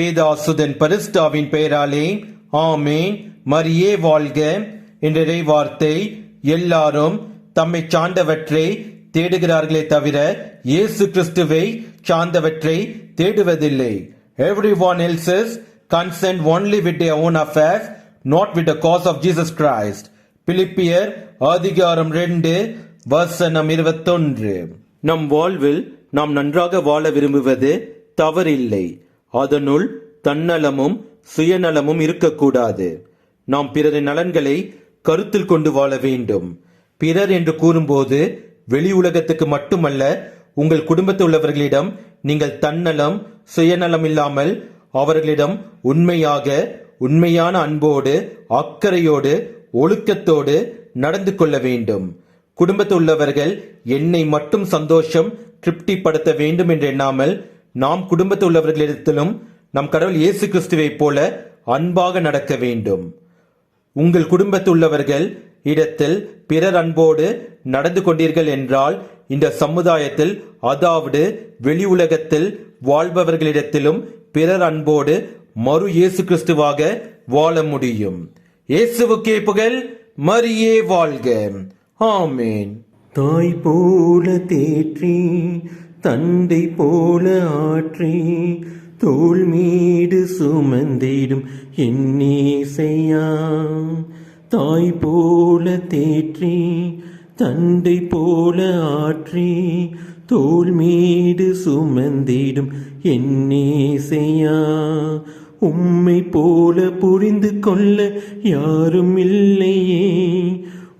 பேதாசுதன் பரிஸ்டாவின் பெயராலே ஆமேன். மரியே வாழ்க. என்ற வார்த்தை எல்லாரும் தம்மை சார்ந்தவற்றை தேடுகிறார்களே தவிர இயேசு கிறிஸ்துவை சார்ந்தவற்றை தேடுவதில்லை. Everyone else's concerned only with own own affairs not with the cause of Jesus பிலிப்பியர் அதிகாரம் ரெண்டு வசனம் இருபத்தொன்று. நம் வாழ்வில் நாம் நன்றாக வாழ விரும்புவது தவறில்லை. அதனுள் தன்னலமும் சுயநலமும் இருக்கக்கூடாது. நாம் பிறரின் நலன்களை கருத்தில் கொண்டு வாழ வேண்டும். பிறர் என்று கூறும்போது வெளி உலகத்துக்கு மட்டுமல்ல உங்கள் குடும்பத்தில் உள்ளவர்களிடம் நீங்கள் தன்னலம் சுயநலம் இல்லாமல் அவர்களிடம் உண்மையாக உண்மையான அன்போடு அக்கறையோடு ஒழுக்கத்தோடு நடந்து கொள்ள வேண்டும். குடும்பத்தில் உள்ளவர்கள் என்னை மட்டும் சந்தோஷம் திருப்திப்படுத்த வேண்டும் என்று எண்ணாமல் நாம் குடும்பத்தில் உள்ளவர்களிடத்திலும் நம் கடவுள் இயேசு கிறிஸ்துவைப் போல அன்பாக நடக்க வேண்டும். உங்கள் குடும்பத்தில் உள்ளவர்கள் இடத்தில் பிறர் அன்போடு நடந்து கொண்டீர்கள் என்றால் இந்த சமுதாயத்தில் அதாவது வெளி உலகத்தில் வாழ்பவர்களிடத்திலும் பிறர் அன்போடு மறு இயேசு கிறிஸ்துவாக வாழ முடியும். இயேசுவுக்கே புகழ் மரியே வாழ்க. ஆமேன். தாய் போல தேற்றி தந்தை போல ஆற்றி தோல் மீடு சுமந்திடும் என்னேசையா தாய் போல தேற்றி தந்தை போல ஆற்றி தோல் மீடு சுமந்திடும் என்னேசையா உம்மை போல புரிந்து கொள்ள யாரும் இல்லையே.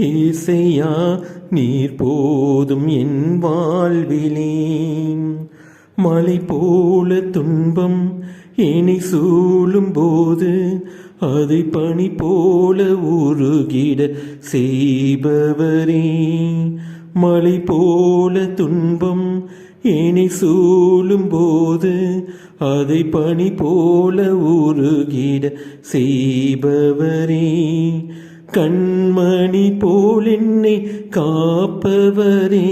ஏசையா நீர் போதும் என் வாழ்விலே. மலை போல துன்பம் இனி சூழும் போது அதை பணி போல உருகிட செய்பவரே. மலை போல துன்பம் இனி சூழும் போது அதை பணி போல உருகிட செய்பவரே. கண்மணி போல் என்னை காப்பவரே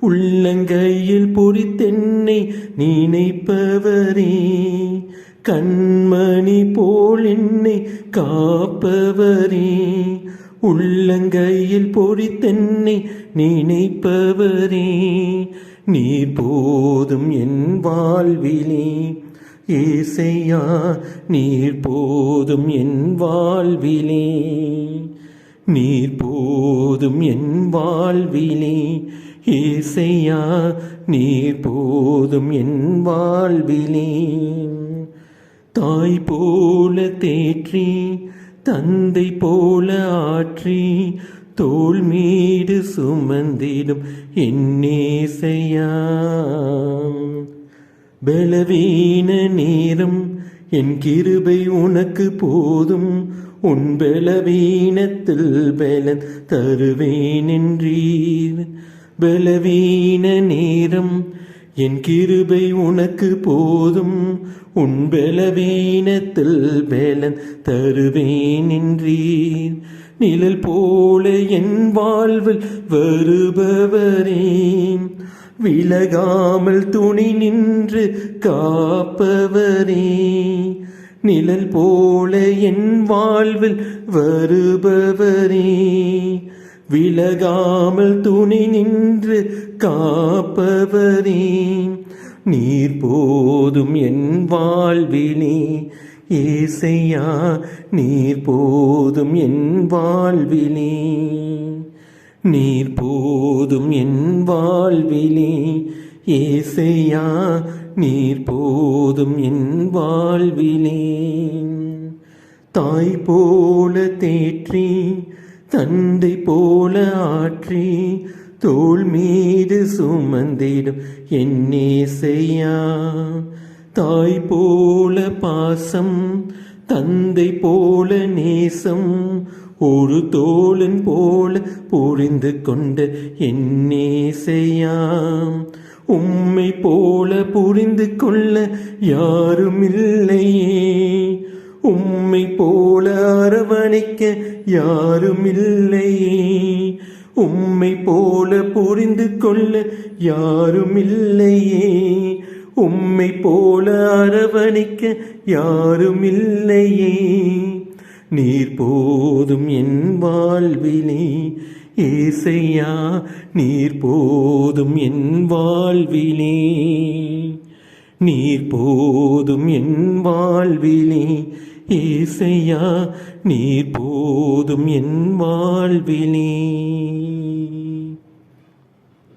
உள்ளங்கையில் பொறித்தென்னை நினைப்பவரே கண்மணி போல் என்னை காப்பவரே உள்ளங்கையில் பொறித்தென்னை நினைப்பவரே நீ போதும் என் வாழ்விலே ஏசையா நீர் போதும் என் வாழ்விலே. நீர் போதும் என் வாழ்விலே. ஏசையா நீர் போதும் என் வாழ்விலே. தாய் போல தேற்றி தந்தை போல ஆற்றி தோல் மீடு சுமந்திடும் என் நேசையா பலவீன நேரம் என் கிருபை உனக்கு போதும். உன் பலவீனத்தில் பலன் தருவேன் என்றீர். பலவீன நேரம் என் கிருபை உனக்கு போதும். உன் பலவீனத்தில் பலன் தருவேன் என்றீர். நிழல் போல என் வாழ்வில் வருபவரே விலகாமல் துணி நின்று காப்பவரே நிழல் போல என் வாழ்வில் வருபவரே விலகாமல் துணி நின்று காப்பவரே நீர் போதும் என் வாழ்விலே. ஏசையா நீர் போதும் என் வாழ்விலே. நீர் போதும் என் வாழ்விலே. ஏசையா நீர் போதும் என் வாழ்விலே. தாய் போல தேற்றி தந்தை போல ஆற்றி தோல் மீது சுமந்திடும் என்னேசையா தாய் போல பாசம் தந்தை போல நேசம் ஒரு தோழன் போல புரிந்து கொண்ட என் நேசையாம் உம்மை போல புரிந்து கொள்ள யாரும் இல்லையே உம்மை போல அரவணைக்க யாரும் இல்லையே உம்மை போல புரிந்து கொள்ள யாரும் இல்லையே உம்மை போல அரவணைக்க யாரும் இல்லையே நீர் போதும் என் வாழ்விலே. ஏசையா நீர் போதும் என் வாழ்விலே. நீர் போதும் என் வாழ்விலே. ஏசையா நீர் போதும் என் வாழ்விலே.